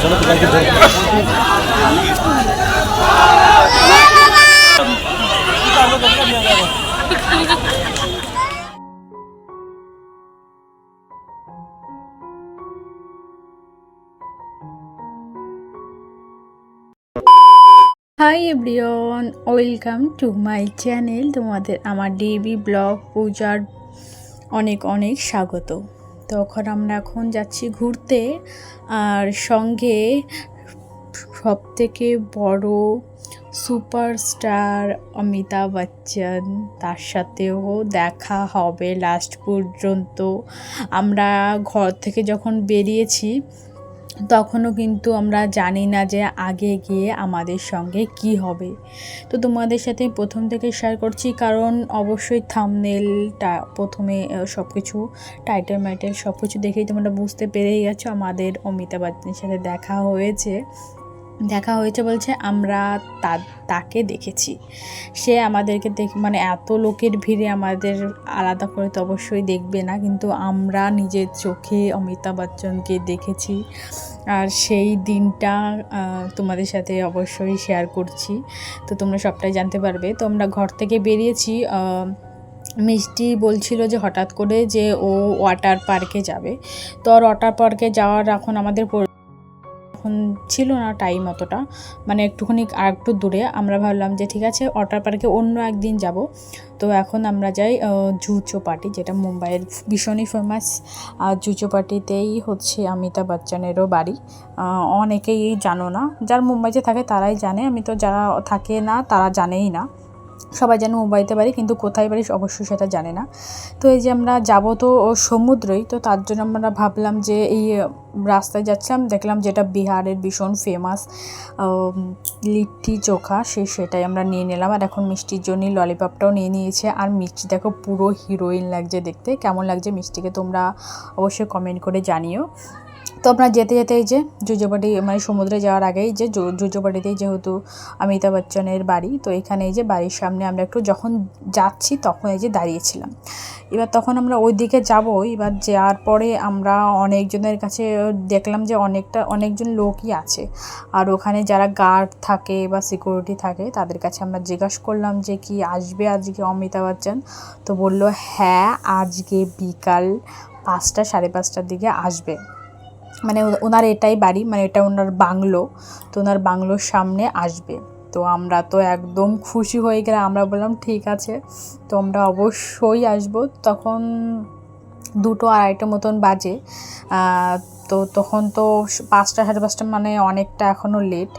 চলো তো ধরো। Hi everyone welcome to my channel তোমাদের আমার ডেবি ব্লগ পূজার অনেক অনেক স্বাগত তখন আমরা এখন যাচ্ছি ঘুরতে। আর সঙ্গে সব থেকে বড় সুপারস্টার অমিতাভ বচ্চন, তার সাথেও দেখা হবে লাস্ট পর্যন্ত। আমরা ঘর থেকে যখন বেরিয়েছি তখনও কিন্তু আমরা জানি না যে আগে গিয়ে আমাদের সঙ্গে কি হবে। তো তোমাদের সাথে প্রথম থেকে শেয়ার করছি, কারণ অবশ্যই থামনেলটা প্রথমে সব কিছু টাইটেল মাইটেল সব কিছু দেখেই তোমরা বুঝতে পেরেই গেছো, আমাদের অমিতাভ বচ্চনের সাথে দেখা হয়েছে। দেখা হয়েছে বলছে, আমরা তা, তাকে দেখেছি। সে আমাদেরকে দেখ মানে এত লোকের ভিড়ে আমাদের আলাদা করে তো অবশ্যই দেখবে না, কিন্তু আমরা নিজের চোখে অমিতাভ বচ্চনকে দেখেছি। আর সেই দিনটা তোমাদের সাথে অবশ্যই শেয়ার করছি। তো তোমরা সবটাই জানতে পারবে। তো আমরা ঘর থেকে বেরিয়েছি মিষ্টি বলছিল যে হঠাৎ করে যে ও ওয়াটার পার্কে যাবে। তো আর ওয়াটার পার্কে যাওয়ার এখন আমাদের এখন ছিল না টাইম অতটা। মানে একটুখানি আর একটু দূরে। আমরা ভাবলাম যে ঠিক আছে ওয়াটার পার্কে অন্য একদিন যাব। তো এখন আমরা যাই আহ, জু চৌপাটি যেটা মুম্বাইয়ের ভীষণই ফেমাস আর জু চৌপাটিতেই হচ্ছে অমিতাভ বচ্চনেরও বাড়ি। অনেকেই জানো না। যার মুম্বাইতে থাকে তারাই জানে। আমি তো যারা থাকে না তারা জানেই না। সবাই জানে মুম্বাইতে বাড়ি কিন্তু কোথায় বাড়ি অবশ্যই সেটা জানে না। তো এই যে আমরা যাব তো সমুদ্রই তো তার জন্য আমরা ভাবলাম যে এই রাস্তায় যাচ্ছিলাম, দেখলাম যেটা বিহারের ভীষণ ফেমাস লিট্টি চোখা, সে সেটাই আমরা নিয়ে নিলাম। আর এখন মিষ্টির জন্যই ললিপপটাও নিয়ে নিয়েছে। আর মিষ্টি, দেখো, পুরো হিরোইন লাগছে দেখতে। কেমন লাগছে মিষ্টিকে তোমরা অবশ্যই কমেন্ট করে জানিও। তো আপনার যেতে যেতে এই যে জুজোবাটি মানে সমুদ্রে যাওয়ার আগেই যে জু- জুজোবাটিতেই যেহেতু অমিতাভ বচ্চনের বাড়ি, তো এখানে এই যে বাড়ির সামনে আমরা একটু যখন যাচ্ছি তখন এই যে দাঁড়িয়েছিলাম। এবার তখন আমরা ওই দিকে যাব, এবার যাওয়ার পরে আমরা অনেকজনের কাছে দেখলাম যে অনেকটা, অনেকজন লোকই আছে। আর ওখানে যারা গার্ড থাকে বা সিকিউরিটি থাকে, তাদের কাছে আমরা জিজ্ঞাসা করলাম যে কি আসবে আজকে অমিতাভ বচ্চন? তো বলল হ্যাঁ আজকে বিকাল পাঁচটা, সাড়ে পাঁচটার দিকে আসবে। মানে ওনার এটাই বাড়ি মানে এটা ওনার বাংলো, তো ওনার বাংলোর সামনে আসবে। তো আমরা তো একদম খুশি হয়ে গেলে আমরা বললাম, ঠিক আছে, তো আমরা অবশ্যই আসব। তখন দুটো আড়াইটা মতন বাজে। তো তখন তো পাঁচটা, সাড়ে পাঁচটা মানে অনেকটা এখনও লেট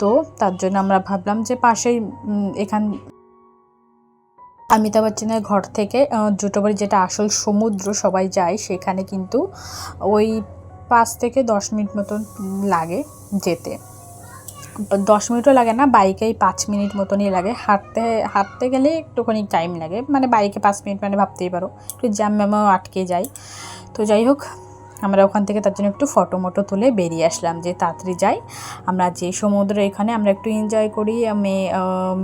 তো তার জন্য আমরা ভাবলাম যে পাশেই এখান অমিতাভ বচ্চনের ঘর থেকে জুটোবাড়ি যেটা আসল সমুদ্র, সবাই যায়, সেখানে কিন্তু ওই পাঁচ থেকে দশ মিনিট মতন লাগে যেতে। দশ মিনিটও লাগে না বাইকেই পাঁচ মিনিট মতনই লাগে। হাঁটতে হাঁটতে গেলে একটুখানি টাইম লাগে। মানে বাইকে পাঁচ মিনিট মানে ভাবতেই পারো। একটু জ্যাম ম্যামও আটকে যায়। তো যাই হোক, আমরা ওখান থেকে তার জন্য একটু ফটো মটো তুলে বেরিয়ে আসলাম যে তাড়াতাড়ি যাই। আমরা যে সমুদ্র এখানে আমরা একটু এনজয় করি। মেয়ে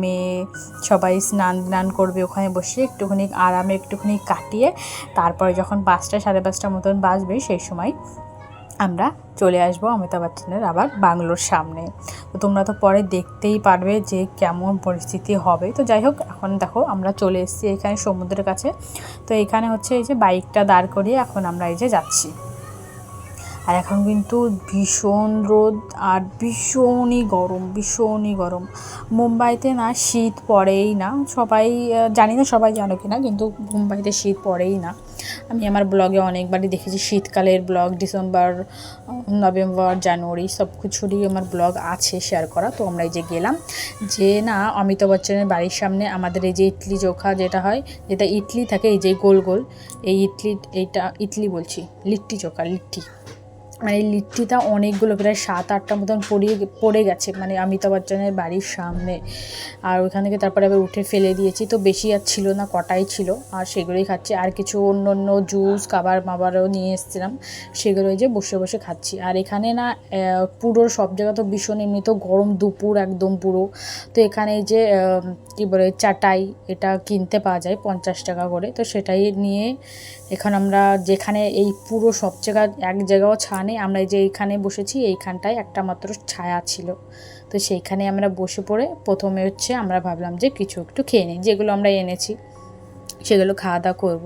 মেয়ে সবাই স্নান টান করবে ওখানে বসে একটুখানি আরামে একটুখানি কাটিয়ে তারপরে যখন পাঁচটা সাড়ে পাঁচটা মতন বাজবে সেই সময় আমরা চলে আসব অমিতাভ বচ্চনের আবার বাংলোর সামনে। তো তোমরা তো পরে দেখতেই পারবে যে কেমন পরিস্থিতি হবে। তো যাই হোক, এখন দেখো আমরা চলে এসেছি এখানে সমুদ্রের কাছে। তো এখানে হচ্ছে এই যে বাইকটা দাঁড় করিয়ে এখন আমরা এই যে যাচ্ছি। আর এখন কিন্তু ভীষণ রোদ আর ভীষণই গরম ভীষণই গরম। মুম্বাইতে না শীত পড়েই না, সবাই জানি না সবাই জানো কি না কিন্তু মুম্বাইতে শীত পড়েই না। আমি আমার ব্লগে অনেকবারই দেখেছি শীতকালের ব্লগ, ডিসেম্বর, নভেম্বর, জানুয়ারি, সব কিছুরই আমার ব্লগ আছে শেয়ার করা। তো আমরা এই যে গেলাম, যে না অমিতাভ বচ্চনের বাড়ির সামনে আমাদের এই যে ইডলি চোখা যেটা হয়, যেটা ইডলি থাকে, এই যে গোল গোল, এই ইডলি, এইটা ইডলি বলছি, লিট্টি চোখা, লিট্টি। মানে লিট্টিটা অনেকগুলো, প্রায় সাত, আটটা মতন পড়িয়ে পড়ে গেছে মানে অমিতাভ বচ্চনের বাড়ির সামনে। আর ওইখান থেকে তারপরে আবার উঠে ফেলে দিয়েছি, তো বেশি আর ছিল না, কটাই ছিল, আর সেগুলোই খাচ্ছি। আর কিছু অন্য অন্য জুস, খাবার মাবারও নিয়ে এসেছিলাম, সেগুলো যে বসে বসে খাচ্ছি। আর এখানে না পুরো সব জায়গা তো ভীষণ এমনি, তো গরম দুপুর একদম পুরো। তো এখানে যে কী বলে, চাটাই, এটা কিনতে পাওয়া যায় পঞ্চাশ টাকা করে, তো সেটাই নিয়ে এখন আমরা যেখানে এই পুরো সব জায়গা, এক জায়গাও ছায়া নেই। আমরা যে এইখানে বসেছি, এইখানটায় একটা মাত্র ছায়া ছিল। তো সেইখানে আমরা বসে পড়ে প্রথমে হচ্ছে আমরা ভাবলাম যে কিছু একটু খেয়ে নিই। যেগুলো আমরা এনেছি, সেগুলো খাওয়া দাওয়া করব।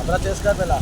আমরা চেষ্টা পেলাম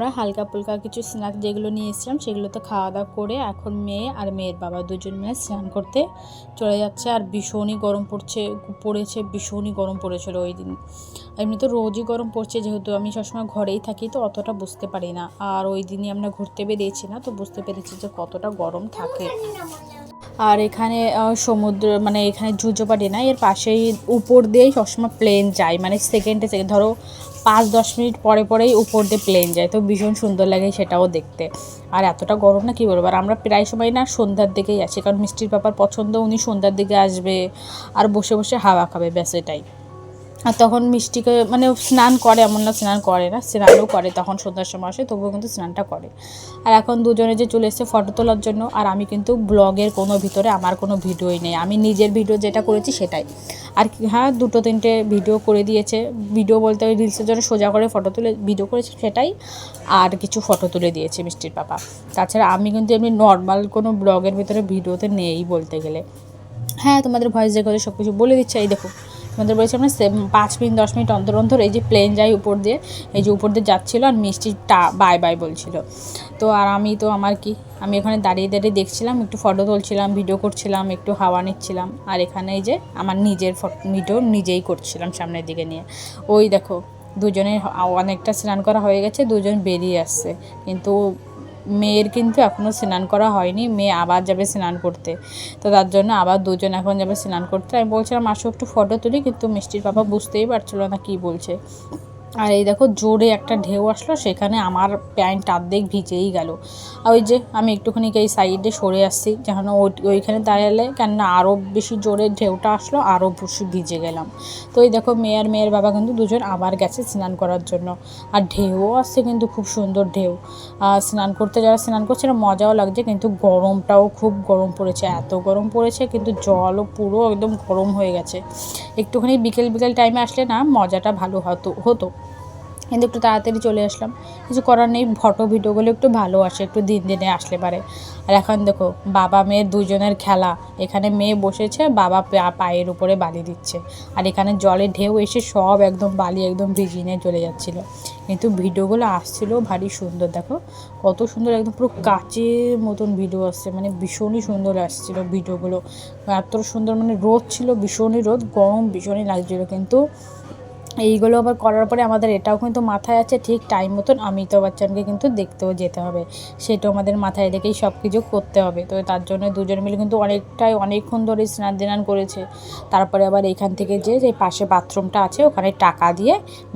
আমরা হালকা ফুলকা কিছু স্ন্যাক যেগুলো নিয়ে এসেছিলাম সেগুলো তো খাওয়া দাওয়া করে এখন মেয়ে আর মেয়ের বাবা দুজন মিলে স্নান করতে চলে যাচ্ছে। আর ভীষণই গরম পড়ছে, পড়েছে, ভীষণই গরম পড়েছিল ওই দিন। এমনি তো রোজই গরম পড়ছে, যেহেতু আমি সবসময় ঘরেই থাকি, তো অতটা বুঝতে পারি না। আর ওই দিনই আমরা ঘুরতে বেরিয়েছি না, তো বুঝতে পেরেছি যে কতটা গরম থাকে। আর এখানে সমুদ্র মানে এখানে জুজোপাটি না, এর পাশেই উপর দিয়েই সবসময় প্লেন যায় মানে সেকেন্ডে সেকেন্ড ধরো পাঁচ দশ মিনিট পরে পরেই উপর দিয়ে প্লেন যায়। তো ভীষণ সুন্দর লাগে সেটাও দেখতে। আর এতটা গরম না, কী বলব? আর আমরা প্রায় সময় না সন্ধ্যার দিকেই আসি কারণ মিষ্টির পাপার পছন্দ, উনি সন্ধ্যার দিকে আসবে আর বসে বসে হাওয়া খাবে, ব্যাস এটাই। আর তখন মিষ্টিকে মানে স্নান করে, এমন না স্নান করে না, স্নানও করে, তখন সন্ধ্যার সময় আসে, তবুও কিন্তু স্নানটা করে। আর এখন দুজনে যে চলে এসেছে ফটো তোলার জন্য, আর আমি কিন্তু ব্লগের কোনো ভিতরে আমার কোনো ভিডিওই নেই। আমি নিজের ভিডিও যেটা করেছি সেটাই। আর হ্যাঁ দুটো তিনটে ভিডিও করে দিয়েছে। ভিডিও বলতে ওই রিলসের জন্য সোজা করে ফটো তুলে ভিডিও করেছে সেটাই। আর কিছু ফটো তুলে দিয়েছে মিষ্টির পাপা। তাছাড়া আমি কিন্তু এমনি নর্মাল কোনো ব্লগের ভিতরে ভিডিওতে নেই বলতে গেলে। হ্যাঁ তোমাদের ভয়েস রেকর্ডে সব কিছু বলে দিচ্ছে। এই দেখো তোমাদের বলেছিলাম না সেম পাঁচ মিনিট, দশ মিনিট অন্তর অন্তর এই যে প্লেন যায় উপর দিয়ে, এই যে উপর দিয়ে যাচ্ছিল আর মিষ্টি টা বাই বাই বলছিল। তো আর আমি তো আমার কি, আমি ওখানে দাঁড়িয়ে দাঁড়িয়ে দেখছিলাম, একটু ফটো তুলছিলাম ভিডিও করছিলাম, একটু হাওয়া নিচ্ছিলাম আর এখানে এই যে আমার নিজের ভিডিও নিজেই করছিলাম সামনের দিকে নিয়ে। ওই দেখো, দুজনের অনেকটা স্নান করা হয়ে গেছে, দুজন বেরিয়ে আসছে। কিন্তু মেয়ের কিন্তু এখনও স্নান করা হয়নি, মেয়ে আবার যাবে স্নান করতে। তো তার জন্য আবার দুজন এখন যাবে স্নান করতে। আমি বলছিলাম, আসো একটু ফটো তুলি, কিন্তু মিষ্টির বাবা বুঝতেই পারছিল না কি বলছে। আর এই দেখো জোরে একটা ঢেউ আসলো, সেখানে আমার প্যান্ট অর্ধেক ভিজেই গেল। আর ওই যে আমি একটুখানি এই সাইডে সরে আসছি, যেন ওই- ওইখানে দাঁড়ালে কেননা আরও বেশি জোরে ঢেউটা আসলো আরও বেশি ভিজে গেলাম। তো এই দেখো মেয়ে আর মেয়ের বাবা কিন্তু দুজন আবার গেছে স্নান করার জন্য। আর ঢেউও আসছে কিন্তু খুব সুন্দর ঢেউ। আর স্নান করতে যারা স্নান করছে না মজাও লাগছে, কিন্তু গরমটাও খুব গরম পড়েছে, এত গরম পড়েছে কিন্তু জলও পুরো একদম গরম হয়ে গেছে। একটুখানি বিকেল বিকেল টাইমে আসলে না মজাটা ভালো হতো হতো। কিন্তু একটু তাড়াতাড়ি চলে আসলাম। কিছু করার নেই ফটো ভিডিওগুলো একটু ভালো আসে, একটু দিন দিনে আসলে পারে। আর এখন দেখো, বাবা মেয়ের দুজনের খেলা। এখানে মেয়ে বসেছে, বাবা পায়ের উপরে বালি দিচ্ছে। আর এখানে জলে ঢেউ এসে সব একদম বালি একদম ভিজিয়ে চলে যাচ্ছিল। কিন্তু ভিডিওগুলো আসছিল, ভারী সুন্দর, দেখো। কত সুন্দর, একদম পুরো কাচের মতন ভিডিও আসছে। মানে ভীষণই সুন্দর আসছিল ভিডিওগুলো এত সুন্দর মানে রোদ ছিল, ভীষণই রোদ, গরম ভীষণই লাগছিল। কিন্তু এইগুলো আবার করার পরে আমাদের এটাও কিন্তু মাথায় আছে, ঠিক টাইম মতন অমিতাভ বচ্চনকে কিন্তু দেখতেও যেতে হবে। সেটাও আমাদের মাথায় রেখেই সব কিছু করতে হবে। তো তার জন্য দুজন মিলে কিন্তু অনেকটাই অনেকক্ষণ ধরে স্নান দিনান করেছে। তারপরে আবার এখান থেকে যে যে পাশে বাথরুমটা আছে, ওখানে টাকা দিয়ে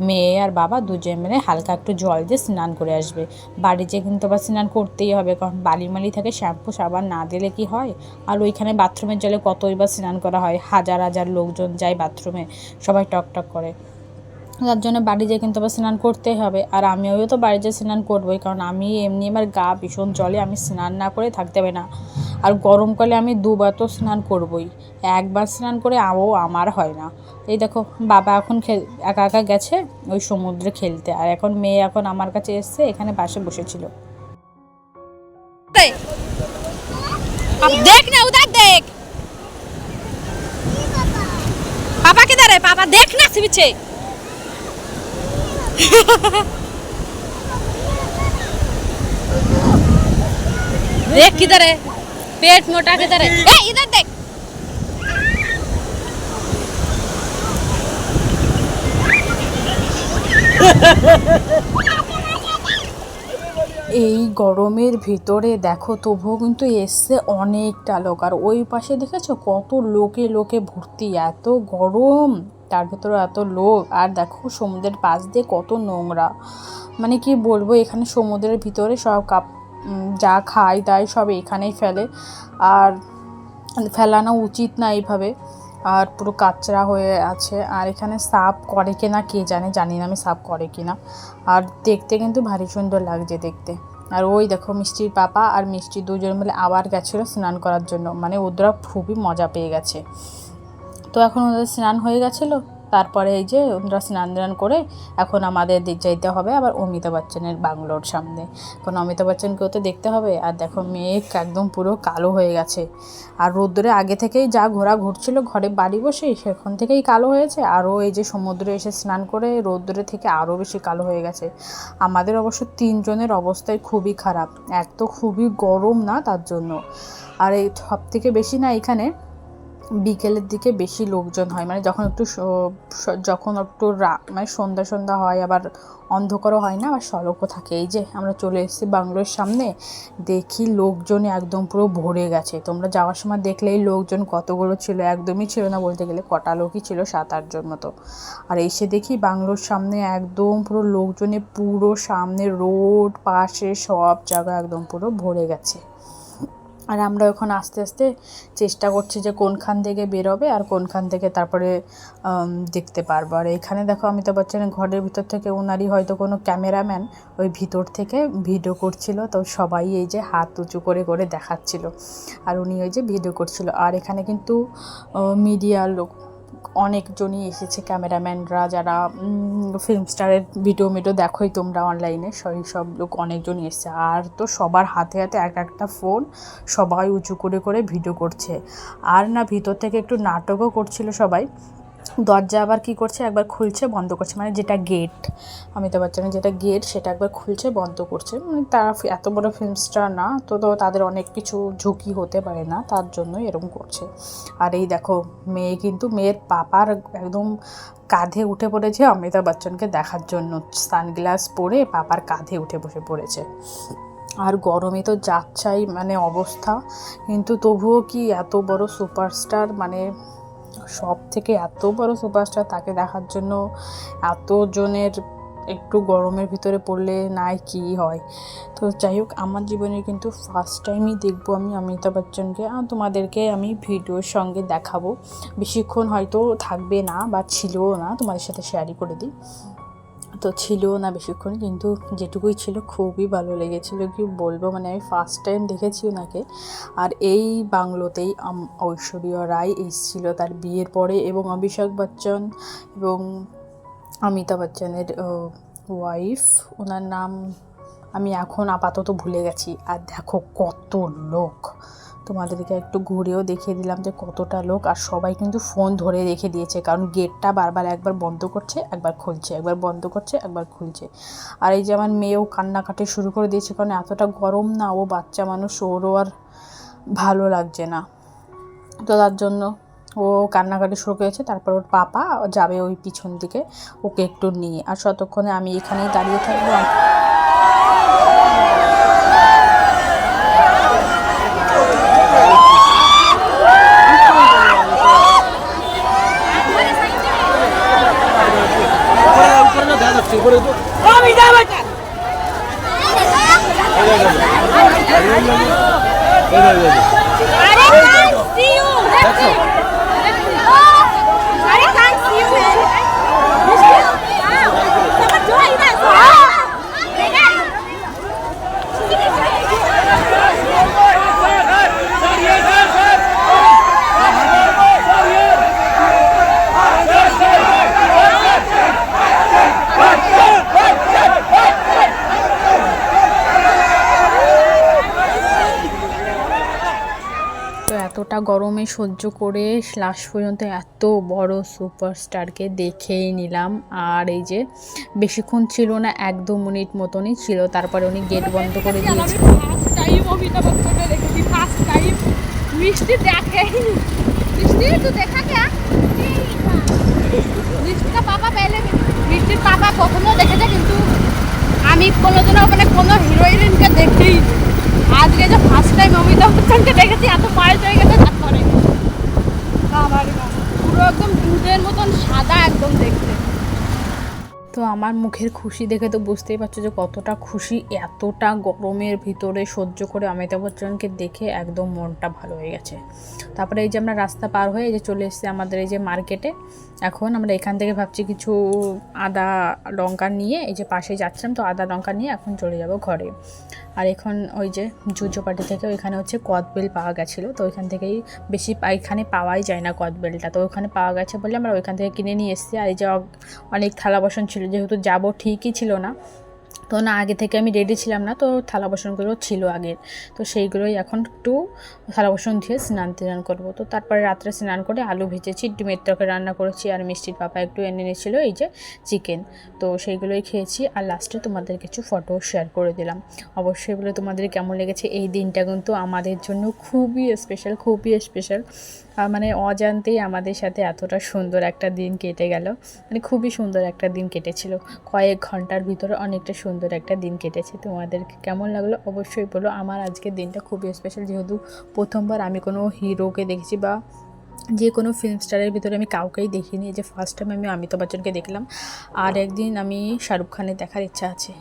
মেয়ে আর বাবা দুজন মিলে হালকা একটু জল দিয়ে স্নান করে আসবে। বাড়ি যেয়ে কিন্তু আবার স্নান করতেই হবে, কারণ বালি মালি থাকে, শ্যাম্পু, সাবান না দিলে কি হয়? আর ওইখানে বাথরুমের জলে কতই বা স্নান করা হয়? হাজার হাজার লোকজন যায় বাথরুমে, সবাই টক টক করে। তার জন্য বাড়ি যেয়ে কিন্তু আবার স্নান করতে হবে। আর আমিও তো বাড়ি যেয়ে স্নান করবোই কারণ আমি এমনি আমার গা ভীষণ জলে আমি স্নান না করে থাকতে হবে না। আর গরমকালে আমি দুবার তো স্নান করবই একবার স্নান করে আও আমার হয় না। এই দেখো বাবা এখন খেল একা একা গেছে ওই সমুদ্রে খেলতে আর এখন মেয়ে এখন আমার কাছে এসছে এখানে পাশে বসেছিল। দেখ না উদার দেখ। বাবা? কে দাঁড়ায় বাবা দেখ না সিবিছে देख किधर है पेट मोटा किधर है ए इधर देख এই গরমের ভিতরে দেখো তবুও কিন্তু এসছে অনেকটা লোক আর ওই পাশে দেখেছো কত লোকে লোকে ভর্তি এত গরম তার ভেতরে এত লোক। আর দেখো সমুদ্রের পাশ দিয়ে কত নোংরা। মানে কি বলব, এখানে সমুদ্রের ভিতরে সব কাপ যা খায় দায় সব এখানেই ফেলে। আর ফেলানো উচিত না এইভাবে। আর পুরো কাচরা হয়ে আছে। আর এখানে সাপ করে কিনা কে জানে, জানি না আমি সাপ করে কিনা। আর দেখতে কিন্তু ভারী সুন্দর লাগছে দেখতে। আর ওই দেখো মিষ্টির পাপা আর মিষ্টি দুজন মিলে আবার গেছিল স্নান করার জন্য। মানে ওরা খুবই মজা পেয়ে গেছে। তো এখন ওদের স্নান হয়ে গেছিল। তারপরে এই যে ওরা স্নান টান করে এখন আমাদের দিক যাইতে হবে আবার অমিতাভ বচ্চনের বাংলোর সামনে। কারণ অমিতাভ বচ্চনকেও তো দেখতে হবে। আর দেখো মেঘ একদম পুরো কালো হয়ে গেছে। আর রোদ্দুরে আগে থেকেই যা ঘোরা ঘুরছিল, ঘরে বাড়ি বসে সেখান থেকেই কালো হয়েছে। আরও এই যে সমুদ্রে এসে স্নান করে রোদ্দুরে থেকে আরও বেশি কালো হয়ে গেছে। আমাদের অবশ্য তিনজনের অবস্থাই খুবই খারাপ। এক তো খুবই গরম না তার জন্য। আর এই সব থেকে বেশি না এখানে বিকেলের দিকে বেশি লোকজন হয়। মানে যখন একটু যখন একটু রা মানে সন্ধ্যা সন্ধ্যা হয়, আবার অন্ধকারও হয় না, আবার সড়কও থাকে। এই যে আমরা চলে এসেছি বাংলোর সামনে, দেখি লোকজনে একদম পুরো ভরে গেছে। তোমরা যাওয়ার সময় দেখলেই লোকজন কতগুলো ছিল, একদমই ছিল না বলতে গেলে, কটা লোকই ছিল, সাত আটজন মতো। আর এসে দেখি বাংলোর সামনে একদম পুরো লোকজনে পুরো সামনে, রোড পাশে সব জায়গা একদম পুরো ভরে গেছে। আর আমরা এখন আস্তে আস্তে চেষ্টা করছি যে কোনখান থেকে বেরোবে আর কোনখান থেকে তারপরে দেখতে পারব। আর এখানে দেখো, অমিতাভ বচ্চনের ঘরের ভিতর থেকে ওনারই হয়তো কোনো ক্যামেরাম্যান ওই ভিতর থেকে ভিডিও করছিল, তো সবাই এই যে হাত উঁচু করে করে দেখাচ্ছিল। আর উনি ওই যে ভিডিও করছিল। আর এখানে কিন্তু মিডিয়ার লোক অনেকজনই এসেছে, ক্যামেরাম্যানরা যারা ফিল্ম স্টারের ভিডিও মিডিও দেখোই তোমরা অনলাইনে সেই সব লোক অনেকজনই এসেছে। আর তো সবার হাতে হাতে এক একটা ফোন সবাই উঁচু করে করে ভিডিও করছে। আর না, ভিতর থেকে একটু নাটকও করছিল সবাই। দরজা আবার কি করছে? একবার খুলছে, বন্ধ করছে। মানে যেটা গেট অমিতাভ বচ্চনের যেটা গেট সেটা একবার খুলছে, বন্ধ করছে। মানে তারা এত বড় ফিল্ম স্টার না, তো তো তাদের অনেক কিছু ঝুঁকি হতে পারে না, তার জন্য এরকম করছে। আর এই দেখো, মেয়ে কিন্তু মেয়ের পাপার একদম কাঁধে উঠে পড়েছে অমিতাভ বচ্চনকে দেখার জন্য। সানগ্লাস পরে পাপার কাঁধে উঠে বসে পড়েছে। আর গরমে তো যাচ্ছাই মানে অবস্থা। কিন্তু তবুও কি এত বড় সুপারস্টার মানে সব থেকে এত বড় সুপারস্টার তাকে দেখার জন্য এতজনের একটু গরমের ভিতরে পড়লে নাই কি হয়? তো যাই হোক, আমার জীবনে কিন্তু ফার্স্ট টাইমই দেখব আমি অমিতাভ বচ্চনকে। আর তোমাদেরকে আমি ভিডিওর সঙ্গে দেখাবো। বেশিক্ষণ হয়তো থাকবে না বা ছিলও না, তোমাদের সাথে শেয়ারই করে দিই। তো ছিল না বেশিক্ষণ, কিন্তু যেটুকুই ছিল খুবই ভালো লেগেছিল। কি বলব মানে আমি ফার্স্ট টাইম দেখেছি ওনাকে। আর এই বাংলোতেই ঐশ্বরীয় রায় এসেছিল তার বিয়ের পরে এবং অভিষেক বচ্চন এবং অমিতাভ বচ্চনের ওয়াইফ ওনার নাম আমি এখন আপাতত ভুলে গেছি। আর দেখো কত লোক! তোমাদেরকে একটু ঘুরেও দেখিয়ে দিলাম যে কতটা লোক, আর সবাই কিন্তু ফোন ধরে রেখে দিয়েছে, কারণ গেটটা বারবার একবার বন্ধ করছে, একবার খুলছে, একবার বন্ধ করছে, একবার খুলছে। আর এই যে আমার মেয়েও কান্নাকাটি শুরু করে দিয়েছে, কারণ এতটা গরম না, ও বাচ্চা মানুষ, ওরও আর ভালো লাগছে না। তো তার জন্য ও কান্নাকাটি শুরু করেছে, তারপর ওর পাপা যাবে ওই পিছন দিকে, ওকে একটু নিয়ে। আর ততক্ষণে আমি এখানেই দাঁড়িয়ে থাকব। গরমে সহ্য করে লাস্ট পর্যন্ত এত বড় সুপারস্টারকে দেখেই নিলাম। আর এই যে বেশিক্ষণ ছিল না এক দু মিনিট মতনই ছিল। তারপরে উনি গেট বন্ধ করে দিয়েছে। মিষ্টি দেখেনি মিষ্টি তো দেখা মিষ্টির পাপা কখনো দেখেছে কিন্তু আমি কোনোদিনও মানে কোনো হিরোইনকে দেখি আজকে যে ফার্স্ট টাইম অমিতাভ বচ্চনকে দেখেছি এত পায়ে হয়ে গেছে পুরো একদম দুধের মতন সাদা একদম দেখতে। তো আমার মুখের খুশি দেখে তো বুঝতেই পারছ যে কতটা খুশি, এতটা গরমের ভিতরে সহ্য করে অমিতাভ বচ্চনকে দেখে একদম মনটা ভালো হয়ে গেছে। তারপরে এই যে আমরা রাস্তা পার হয়ে এই যে চলে এসেছি আমাদের এই যে মার্কেটে। এখন আমরা এখান থেকে ভাবছি কিছু আদা লঙ্কা নিয়ে এই যে পাশে যাচ্ছিলাম, তো আদা লঙ্কা নিয়ে এখন চলে যাব ঘরে। আর এখন ওই যে জুজো পাটি থেকে ওইখানে হচ্ছে কদবেল পাওয়া গেছিল, তো ওইখান থেকেই বেশি এখানে পাওয়াই যায় না কদবেলটা। তো ওইখানে পাওয়া গেছে বলে আমরা ওইখান থেকে কিনে নিয়ে এসেছি। আর এই যে অনেক থালা বাসন ছিল, যেহেতু যাব ঠিকই ছিল না তো না, আগে থেকে আমি রেডি ছিলাম না, তো থালা বাসনগুলো ছিল আগের। তো সেইগুলোই এখন একটু থালা বাসন ধুয়ে স্নান টান করব। তো তারপরে রাত্রে স্নান করে আলু ভেজেছি, ডিমের তরকারি রান্না করেছি, আর মিষ্টির পাপা একটু এনে নিয়েছিল এই যে চিকেন তো সেইগুলোই খেয়েছি, আর লাস্টে তোমাদের কিছু ফটো শেয়ার করে দিলাম। অবশ্যই বলে তোমাদের কেমন লেগেছে এই দিনটা, কিন্তু আমাদের জন্য খুবই স্পেশাল খুবই স্পেশাল মানে অজান্তেই আমাদের সাথে এতটা সুন্দর একটা দিন কেটে গেল। মানে খুবই সুন্দর একটা দিন কেটেছিল। কয়েক ঘণ্টার ভিতরে অনেকটা সুন্দর একটা দিন কেটেছে। তোমাদের কেমন লাগল অবশ্যই বলো। আমার আজকের দিনটা খুবই স্পেশাল যেহেতু প্রথমবার আমি কোনো হিরোকে দেখেছি বা যে কোনো ফিল্ম স্টারের ভিতরে আমি কাউকেই দেখিনি। যে ফার্স্ট টাইম আমি অমিতাভ বচ্চনকে দেখলাম। আর একদিন আমি শাহরুখ খানের দেখার ইচ্ছা আছে।